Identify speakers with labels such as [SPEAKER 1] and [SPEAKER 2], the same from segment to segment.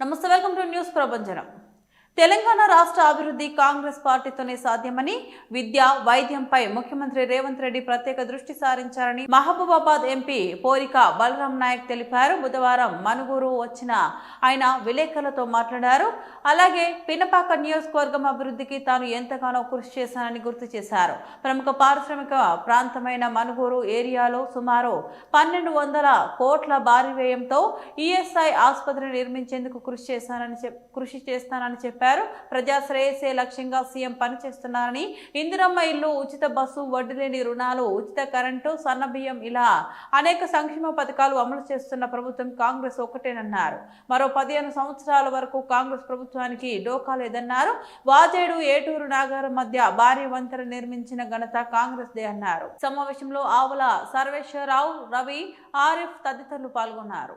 [SPEAKER 1] నమస్తే welcome to news ప్రభంజనం. తెలంగాణ రాష్ట్ర అభివృద్ధి కాంగ్రెస్ పార్టీతోనే సాధ్యమని విద్య వైద్యంపై ముఖ్యమంత్రి రేవంత్ రెడ్డి ప్రత్యేక దృష్టి సారించారని మహబూబాబాద్ ఎంపీ పోరిక బలరాం నాయక్ తెలిపారు. బుధవారం మనుగూరు వచ్చిన ఆయన విలేకరులతో మాట్లాడారు. అలాగే పినపాక నియోజకవర్గం అభివృద్ధికి తాను ఎంతగానో కృషి చేశానని గుర్తు చేశారు. ప్రముఖ పారిశ్రామిక ప్రాంతమైన మనుగూరు ఏరియాలో సుమారు పన్నెండు వందల కోట్ల భారీ వ్యయంతో ఈఎస్ఐ ఆసుపత్రి నిర్మించేందుకు కృషి చేశానని కృషి చేస్తానని చెప్పారు. ప్రజా శ్రేయసే లక్ష్యంగా సీఎం పనిచేస్తున్నారని. ఇందిరమ్మ ఇల్లు ఉచిత బస్సు వడ్డీ లేని రుణాలు ఉచిత కరెంటు సన్నబియ్యం ఇలా అనేక సంక్షేమ పథకాలు అమలు చేస్తున్న ప్రభుత్వం కాంగ్రెస్ ఒకటేనన్నారు మరో పదిహేను సంవత్సరాల వరకు కాంగ్రెస్ ప్రభుత్వానికి డోకా లేదన్నారు. వాజేడు ఏటూరు నాగారం మధ్య భారీ వంతెన నిర్మించిన ఘనత కాంగ్రెస్ దే అన్నారు. సమావేశంలో ఆవుల సర్వేశ్వరరావు రవి ఆరిఫ్ తదితరులు పాల్గొన్నారు.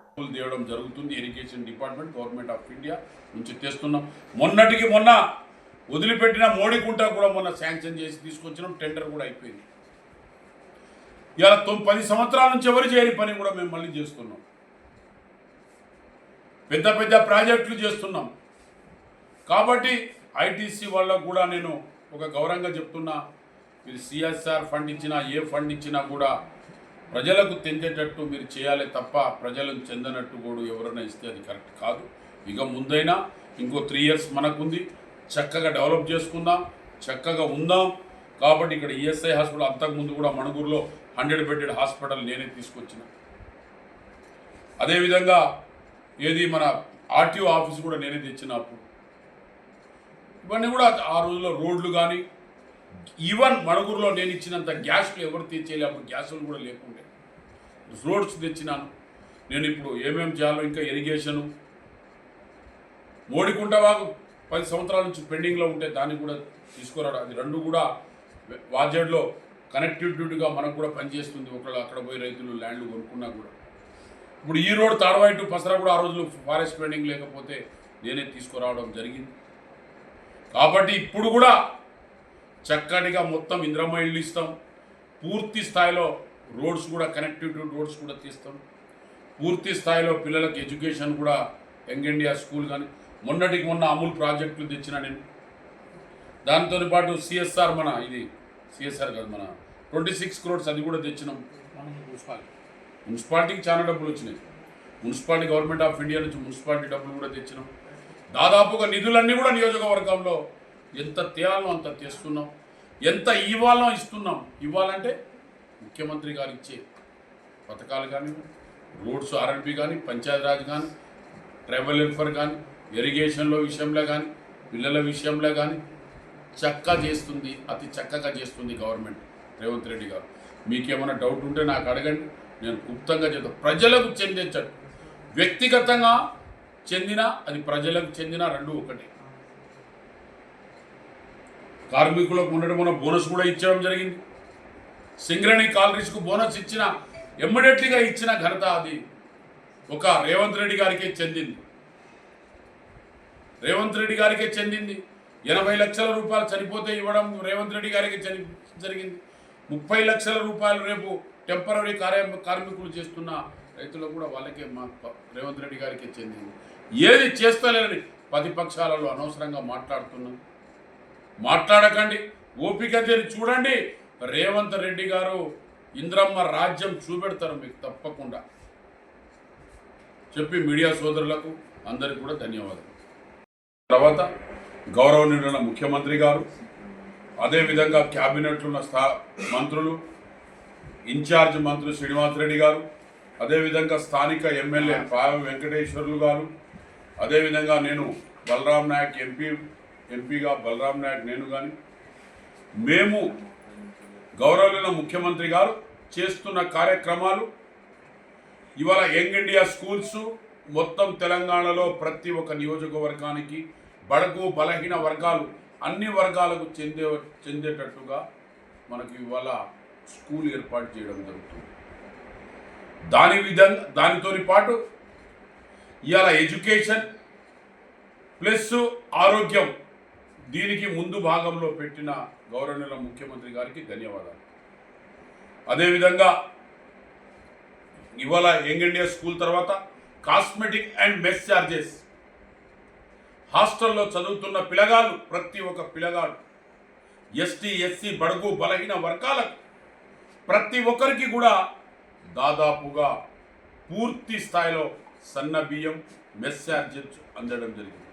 [SPEAKER 2] జరుగుతుంది. Irrigation department government of India నుంచి తెస్తున్నాం. మొన్నటికి మొన్న వదిలిపెట్టిన మోడీకుంట కూడా మొన్న శాంక్షన్ చేసి తీసుకొచ్చినాం టెండర్ కూడా అయిపోయింది. ఇలా తొమ్మిది పది సంవత్సరాల నుంచి ఎవరు చేయని పని కూడా మేము మళ్ళీ చేస్తున్నాం. పెద్ద పెద్ద ప్రాజెక్టులు చేస్తున్నాం. కాబట్టి ఐటీసీ వాళ్ళకు కూడా నేను ఒక గౌరవంగా చెప్తున్నా మీరు సిఎస్ఆర్ ఫండ్ ఇచ్చినా ఏ ఫండ్ ఇచ్చినా కూడా ప్రజలకు తెంచేటట్టు మీరు చేయాలి తప్ప ప్రజలకు చెందనట్టు కూడా ఎవరైనా ఇస్తే అది కరెక్ట్ కాదు. ఇక ముందైనా ఇంకో త్రీ ఇయర్స్ మనకుంది. చక్కగా డెవలప్ చేసుకుందాం చక్కగా ఉందాం. కాబట్టి ఇక్కడ ఈఎస్ఐ హాస్పిటల్ అంతకుముందు కూడా మణుగూరులో హండ్రెడ్ బెడెడ్ హాస్పిటల్ నేనే తీసుకొచ్చిన. అదేవిధంగా ఏది మన ఆర్టీఓ ఆఫీస్ కూడా నేనే తెచ్చిన అప్పుడు. ఇవన్నీ కూడా ఆ రోజుల్లో రోడ్లు కానీ ఈవెన్ మణుగూరులో నేను ఇచ్చినంత గ్యాస్లు ఎవరు తెచ్చేయాలి అప్పుడు గ్యాసులు కూడా లేకుండే. రోడ్స్ తెచ్చినాను. నేను ఇప్పుడు ఏమేమి చేయాలో ఇంకా ఇరిగేషను మోడికుంట బాగు పది సంవత్సరాల నుంచి పెండింగ్లో ఉంటే దాన్ని కూడా తీసుకురావడం అది రెండు కూడా వాజేడ్లో కనెక్టివిటీగా మనకు కూడా పనిచేస్తుంది. ఒకళ్ళు అక్కడ పోయి రైతులు ల్యాండ్లు కొనుక్కున్నా కూడా. ఇప్పుడు ఈ రోడ్ తాడవాయి టు పసరా కూడా ఆ రోజులు ఫారెస్ట్ పెండింగ్ లేకపోతే నేనే తీసుకురావడం జరిగింది. కాబట్టి ఇప్పుడు కూడా చక్కటిగా మొత్తం ఇంద్రమ్మ ఇళ్ళు ఇస్తాం. పూర్తి స్థాయిలో రోడ్స్ కూడా కనెక్టివిటీ రోడ్స్ కూడా తీస్తాం. పూర్తి స్థాయిలో పిల్లలకు ఎడ్యుకేషన్ కూడా యంగ్ ఇండియా స్కూల్ కానీ మొన్నటికి మొన్న అమూల్ ప్రాజెక్టులు తెచ్చిన నేను. దాంతో పాటు సిఎస్ఆర్ మన ఇది సిఎస్ఆర్ కాదు మన ట్వంటీ సిక్స్ క్రోడ్స్ అది కూడా తెచ్చినాం. మున్సిపాలిటీకి చాలా డబ్బులు వచ్చినాయి. మున్సిపాలిటీ గవర్నమెంట్ ఆఫ్ ఇండియా నుంచి మున్సిపాలిటీ డబ్బులు కూడా తెచ్చినాం. దాదాపుగా నిధులన్నీ కూడా నియోజకవర్గంలో ఎంత తేయాలో అంత తెస్తున్నాం. ఎంత ఇవ్వాలో ఇస్తున్నాం. ఇవ్వాలంటే ముఖ్యమంత్రి గారు ఇచ్చే పథకాలు కానీ రోడ్స్ ఆర్ఎన్పి కానీ పంచాయతీరాజ్ కానీ ట్రైబల్ వెల్ఫేర్ కానీ ఇరిగేషన్లో విషయంలో కానీ పిల్లల విషయంలో కానీ చక్కగా చేస్తుంది అతి చక్కగా చేస్తుంది గవర్నమెంట్. రేవంత్ రెడ్డి గారు. మీకేమైనా డౌట్ ఉంటే నాకు అడగండి. నేను గుప్తంగా చెప్తాను ప్రజలకు చెందే వ్యక్తిగతంగా చెందిన అది ప్రజలకు చెందిన రెండు ఒకటే. కార్మికులకు ఉండడం మన బోనస్ కూడా ఇచ్చడం జరిగింది. సింగరేణి కాలరీస్కు బోనస్ ఇచ్చిన ఎమ్మడెట్లీగా ఇచ్చిన ఘనత అది. ఒక రేవంత్ రెడ్డి గారికే చెందింది. రేవంత్ రెడ్డి గారికే చెందింది. ఎనభై లక్షల రూపాయలు చనిపోతే ఇవ్వడం రేవంత్ రెడ్డి గారికి చని జరిగింది. ముప్పై లక్షల రూపాయలు రేపు టెంపరీ కార్య కార్మికులు చేస్తున్న రైతులకు కూడా వాళ్ళకే మా రేవంత్ రెడ్డి గారికి చెందింది. ఏది చేస్తలేరని ప్రతిపక్షాలలో అనవసరంగా మాట్లాడుతున్నాం. మాట్లాడకండి. ఓపిక తెరి చూడండి. రేవంత్ రెడ్డి గారు ఇంద్రమ్మ రాజ్యం చూపెడతారు మీకు తప్పకుండా. చెప్పి మీడియా సోదరులకు అందరికీ కూడా ధన్యవాదాలు. తర్వాత గౌరవనీయుడైన ముఖ్యమంత్రి గారు అదేవిధంగా క్యాబినెట్లో ఉన్న స్థా మంత్రులు ఇన్ఛార్జ్ మంత్రులు శ్రీనివాసరెడ్డి గారు అదేవిధంగా స్థానిక ఎమ్మెల్యే పావ వెంకటేశ్వర్లు గారు అదేవిధంగా నేను బలరాం నాయక్ ఎంపీ ఎంపీగా బలరాం నాయక్ నేను కానీ మేము గౌరవనీయుల ముఖ్యమంత్రి గారు చేస్తున్న కార్యక్రమాలు ఇవాళ యంగ్ ఇండియా స్కూల్స్ మొత్తం తెలంగాణలో ప్రతి ఒక్క నియోజకవర్గానికి బడుగు బలహీన వర్గాలు అన్ని వర్గాలకు చెందే చెందేటట్టుగా మనకు ఇవాళ స్కూల్ ఏర్పాటు చేయడం జరుగుతుంది. దాని విధంగా దానితోని పాటు ఇవాళ ఎడ్యుకేషన్ ప్లస్ ఆరోగ్యం దీనికి ముందు భాగంలో పెట్టిన గౌరవనీయుల ముఖ్యమంత్రి గారికి ధన్యవాదాలు. అదేవిధంగా ఇవాళ యంగ్ ఇండియా స్కూల్ తర్వాత కాస్మెటిక్ అండ్ మెస్ ఛార్జెస్ హాస్టల్లో చదువుతున్న పిలగాలు ప్రతి ఒక్క పిల్లగాడు ఎస్టీ ఎస్సీ బడుగు బలహీన వర్గాలకు ప్రతి ఒక్కరికి కూడా దాదాపుగా పూర్తి స్థాయిలో సన్న బియ్యం మెస్సార్జెస్ అందడం జరిగింది.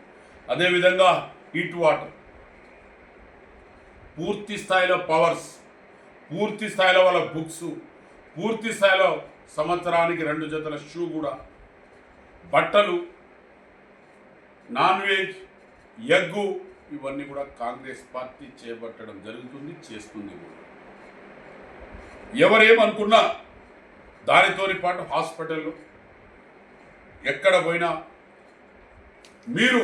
[SPEAKER 2] అదేవిధంగా హీట్ వాటర్ పూర్తి స్థాయిలో పవర్స్ పూర్తి స్థాయిలో వాళ్ళ బుక్స్ పూర్తి స్థాయిలో సంవత్సరానికి రెండు జతల షూ కూడా బట్టలు నాన్ వెజ్ ఎగ్గు ఇవన్నీ కూడా కాంగ్రెస్ పార్టీ చేపట్టడం జరుగుతుంది చేస్తుంది కూడా. ఎవరేమనుకున్నా దానితోని పాటు హాస్పిటల్ ఎక్కడ పోయినా మీరు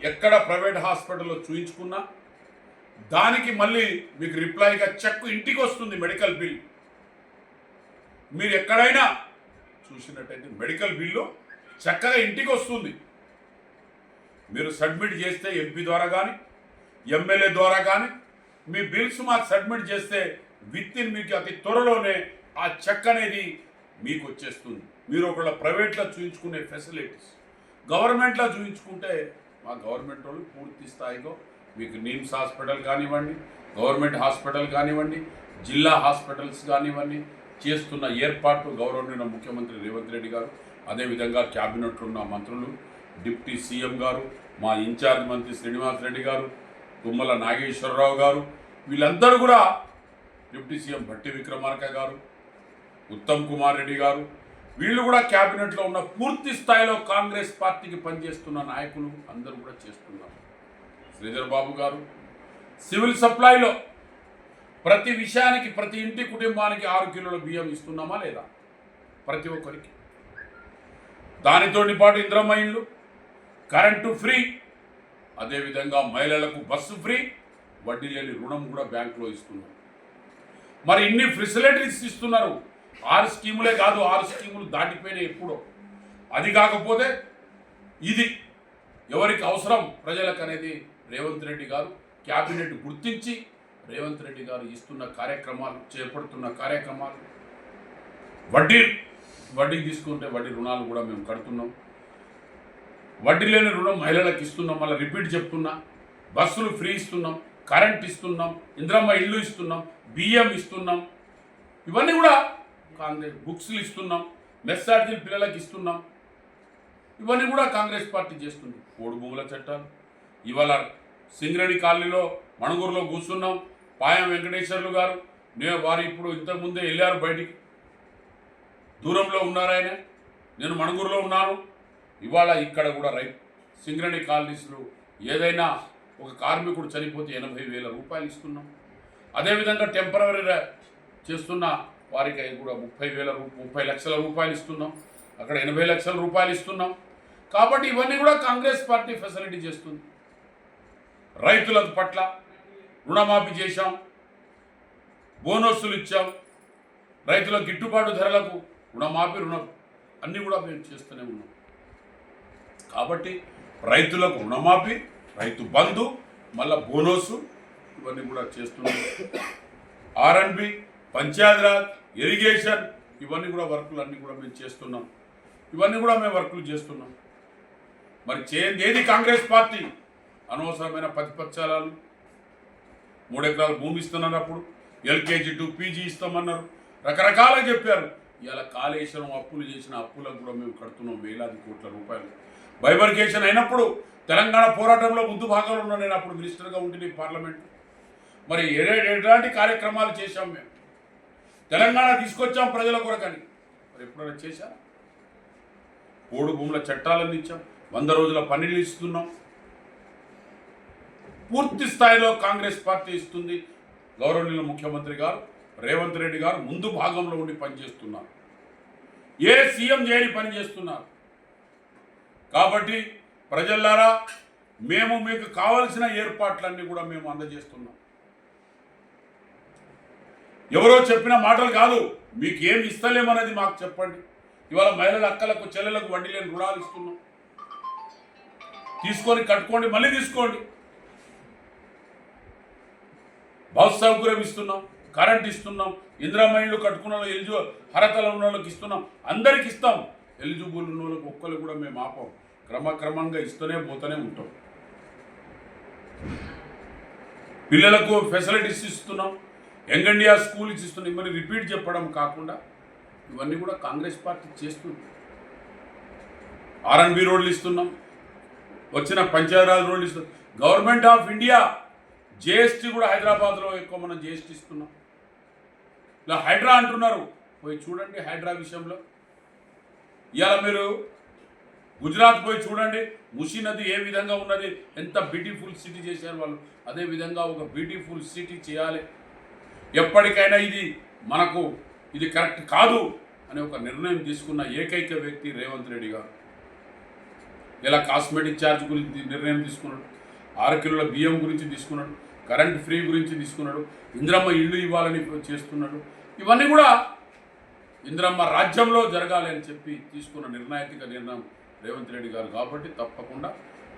[SPEAKER 2] ఎక్కడ ప్రైవేట్ హాస్పిటల్లో చూయించుకున్నా దానికి మళ్ళీ మీకు రిప్లైగా చెక్ ఇంటికి వస్తుంది మెడికల్ బిల్. మీరు ఎక్కడైనా చూసినట్టయితే మెడికల్ బిల్లు చక్కగా ఇంటికి వస్తుంది. మీరు సబ్మిట్ చేస్తే ఎంపీ ద్వారా కానీ ఎమ్మెల్యే ద్వారా కానీ మీ బిల్స్ మాకు సబ్మిట్ చేస్తే విత్ ఇన్ మీకు అతి త్వరలోనే ఆ చెక్ అనేది మీకు వచ్చేస్తుంది. మీరు ఒకళ్ళ ప్రైవేట్లో చూపించుకునే ఫెసిలిటీస్ గవర్నమెంట్లో చూపించుకుంటే మా గవర్నమెంట్ వాళ్ళు పూర్తి స్థాయిలో మీకు నిమ్స్ హాస్పిటల్ కానివ్వండి గవర్నమెంట్ హాస్పిటల్ కానివ్వండి జిల్లా హాస్పిటల్స్ కానివ్వండి చేస్తున్న ఏర్పాటు గౌరవనీయ ముఖ్యమంత్రి రేవంత్ రెడ్డి గారు అదేవిధంగా క్యాబినెట్లో ఉన్న మంత్రులు డిప్యూటీ సీఎం గారు మా ఇన్ఛార్జ్ మంత్రి శ్రీనివాస్ రెడ్డి గారు తుమ్మల నాగేశ్వరరావు గారు వీళ్ళందరూ కూడా డిప్యూటీ సీఎం భట్టి విక్రమార్క గారు ఉత్తమ్ కుమార్ రెడ్డి గారు వీళ్ళు కూడా క్యాబినెట్లో ఉన్న పూర్తి స్థాయిలో కాంగ్రెస్ పార్టీకి పనిచేస్తున్న నాయకులు అందరూ కూడా చేస్తున్నారు. శ్రీధర్ బాబు గారు సివిల్ సప్లైలో ప్రతి విషయానికి ప్రతి ఇంటి కుటుంబానికి ఆరు కిలోల బియ్యం ఇస్తున్నామా లేదా? ప్రతి ఒక్కరికి. దానితోటి పాటు ఇంద్రమ్మ కరెంటు ఫ్రీ. అదేవిధంగా మహిళలకు బస్సు ఫ్రీ. వడ్డీ లేని రుణం కూడా బ్యాంకులో ఇస్తున్నారు. మరి ఇన్ని ఫెసిలిటీస్ ఇస్తున్నారు. ఆరు స్కీములే కాదు ఆరు స్కీములు దాటిపోయినాయి ఎప్పుడో. అది కాకపోతే ఇది ఎవరికి అవసరం? ప్రజలకు అనేది రేవంత్ రెడ్డి గారు క్యాబినెట్ గుర్తించి రేవంత్ రెడ్డి గారు ఇస్తున్న కార్యక్రమాలు చేపడుతున్న కార్యక్రమాలు. వడ్డీ వడ్డీ తీసుకుంటే వడ్డీ రుణాలు కూడా మేము కడుతున్నాం. వడ్డీ లేని రుణం మహిళలకు ఇస్తున్నాం మళ్ళీ రిపీట్ చెప్తున్నా. బస్సులు ఫ్రీ ఇస్తున్నాం కరెంట్ ఇస్తున్నాం ఇంద్రమ్మ ఇల్లు ఇస్తున్నాం బియ్యం ఇస్తున్నాం. ఇవన్నీ కూడా కాంగ్రెస్ బుక్స్లు ఇస్తున్నాం మెస్సార్జీలు పిల్లలకు ఇస్తున్నాం. ఇవన్నీ కూడా కాంగ్రెస్ పార్టీ చేస్తుంది. కోడి భూముల చట్టాలు. ఇవాళ సింగరేణి కాలనీలో మణుగూరులో కూర్చున్నాం పాయం వెంకటేశ్వర్లు గారు. నేను వారు ఇప్పుడు ఇంతకుముందే వెళ్ళారు బయటికి. దూరంలో ఉన్నారాయన. నేను మణుగూరులో ఉన్నాను. ఇవాళ ఇక్కడ కూడా రైట్ సింగరేణి కాలనీస్లో ఏదైనా ఒక కార్మికుడు చనిపోతే ఎనభై వేల రూపాయలు ఇస్తున్నాం. అదేవిధంగా టెంపరీ చేస్తున్న వారికి కూడా ముప్పై వేల రూ- ముప్పై లక్షల రూపాయలు ఇస్తున్నాం. అక్కడ ఎనభై లక్షల రూపాయలు ఇస్తున్నాం. కాబట్టి ఇవన్నీ కూడా కాంగ్రెస్ పార్టీ ఫెసిలిటీ చేస్తుంది. రైతుల పట్ల రుణమాఫీ చేశాం. బోనస్సులు ఇచ్చాం. రైతుల గిట్టుబాటు ధరలకు రుణమాఫీ రుణం అన్నీ కూడా మేము చేస్తూనే ఉన్నాం. కాబట్టి రైతులకు రుణమాఫీ రైతు బంధు మళ్ళా బోనస్ ఇవన్నీ కూడా చేస్తున్నారు. ఆర్ఎన్బి పంచాయతీరాజ్ ఇరిగేషన్ ఇవన్నీ కూడా వర్కులు అన్నీ కూడా మేము చేస్తున్నాం. ఇవన్నీ కూడా మేము వర్కులు చేస్తున్నాం. మరి చేయండి ఏది కాంగ్రెస్ పార్టీ? అనవసరమైన ప్రతిపక్షాలు మూడు ఎకరాల భూమి ఇస్తున్నారు అప్పుడు. ఎల్కేజీ టు పీజీ ఇస్తామన్నారు. రకరకాలుగా చెప్పారు. ఇలా కాళేశ్వరం అప్పులు చేసిన అప్పులకు కూడా మేము కడుతున్నాం వేలాది కోట్ల రూపాయలు. బైబర్కేషన్ అయినప్పుడు తెలంగాణ పోరాటంలో ముందు భాగంలో ఉన్న నేను అప్పుడు మినిస్టర్గా ఉంటుంది పార్లమెంట్. మరి ఎలాంటి కార్యక్రమాలు చేశాం మేము? తెలంగాణ తీసుకొచ్చాం ప్రజల కొరకని. మరి ఎప్పుడైనా చేశా ఓడు భూముల చట్టాలను ఇచ్చాం. వంద రోజుల పనులు ఇస్తున్నాం. పూర్తి స్థాయిలో కాంగ్రెస్ పార్టీ ఇస్తుంది. గౌరవనీయుల ముఖ్యమంత్రి గారు రేవంత్ రెడ్డి గారు ముందు భాగంలో ఉండి పనిచేస్తున్నారు. ఏ సీఎం చేయని పని చేస్తున్నారు? కాబట్టి ప్రజల్లారా మేము మీకు కావలసిన ఏర్పాట్లన్నీ కూడా మేము అందజేస్తున్నాం. ఎవరో చెప్పిన మాటలు కాదు మీకు ఏమి ఇస్తలేమనేది మాకు చెప్పండి. ఇవాళ మహిళల అక్కలకు చెల్లెలకు వడ్డీ లేని రుణాలు ఇస్తున్నాం. తీసుకొని కట్టుకోండి మళ్ళీ తీసుకోండి. బస్ సౌకర్యం ఇస్తున్నాం కరెంట్ ఇస్తున్నాం ఇందిరామైండ్లు కట్టుకున్న వాళ్ళు ఎలిజి అర్హతలు ఉన్న వాళ్ళకి ఇస్తున్నాం అందరికి ఇస్తాం. ఎలిజిబుల్ ఉన్న వాళ్ళకి ఒక్కరు కూడా మేము ఆపం. క్రమక్రమంగా ఇస్తూనే పోతూనే ఉంటాం. పిల్లలకు ఫెసిలిటీస్ ఇస్తున్నాం. యంగ్ ఇండియా స్కూల్ ఇస్తున్నాం మరి రిపీట్ చెప్పడం కాకుండా ఇవన్నీ కూడా కాంగ్రెస్ పార్టీ చేస్తుంది. ఆర్ఎన్బి రోడ్లు ఇస్తున్నాం. వచ్చిన పంచాయరాజ్ రోడ్లు ఇస్తున్నాం. గవర్నమెంట్ ఆఫ్ ఇండియా జిఎస్టీ కూడా హైదరాబాద్లో ఎక్కువ మనం జిఎస్టీ ఇస్తున్నాం. ఇలా హైడ్రా అంటున్నారు. పోయి చూడండి హైడ్రా విషయంలో. ఇవాళ మీరు గుజరాత్ పోయి చూడండి ముషి నది ఏ విధంగా ఉన్నది ఎంత బ్యూటిఫుల్ సిటీ చేశారు వాళ్ళు. అదే విధంగా ఒక బ్యూటిఫుల్ సిటీ చేయాలి. ఎప్పటికైనా ఇది మనకు ఇది కరెక్ట్ కాదు అనే ఒక నిర్ణయం తీసుకున్న ఏకైక వ్యక్తి రేవంత్ రెడ్డి గారు. ఇలా కాస్మెటిక్ ఛార్జ్ గురించి నిర్ణయం తీసుకున్నాడు ఆరు కిలోల బియ్యం గురించి తీసుకున్నాడు కరెంట్ ఫ్రీ గురించి తీసుకున్నాడు ఇంద్రమ్మ ఇల్లు ఇవ్వాలని చేస్తున్నాడు. ఇవన్నీ కూడా ఇంద్రమ్మ రాజ్యంలో జరగాలి అని చెప్పి తీసుకున్న నిర్ణాయక నిర్ణయం రేవంత్ రెడ్డి గారు కాబట్టి తప్పకుండా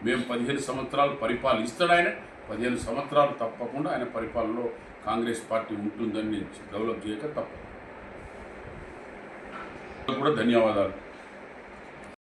[SPEAKER 2] మేము పదిహేను సంవత్సరాలు పరిపాలిస్తాడు ఆయన. పదిహేను సంవత్సరాలు తప్పకుండా ఆయన పరిపాలనలో కాంగ్రెస్ పార్టీ ఉంటుందని నేను డెవలప్ చేయక తప్పకుండా కూడా ధన్యవాదాలు.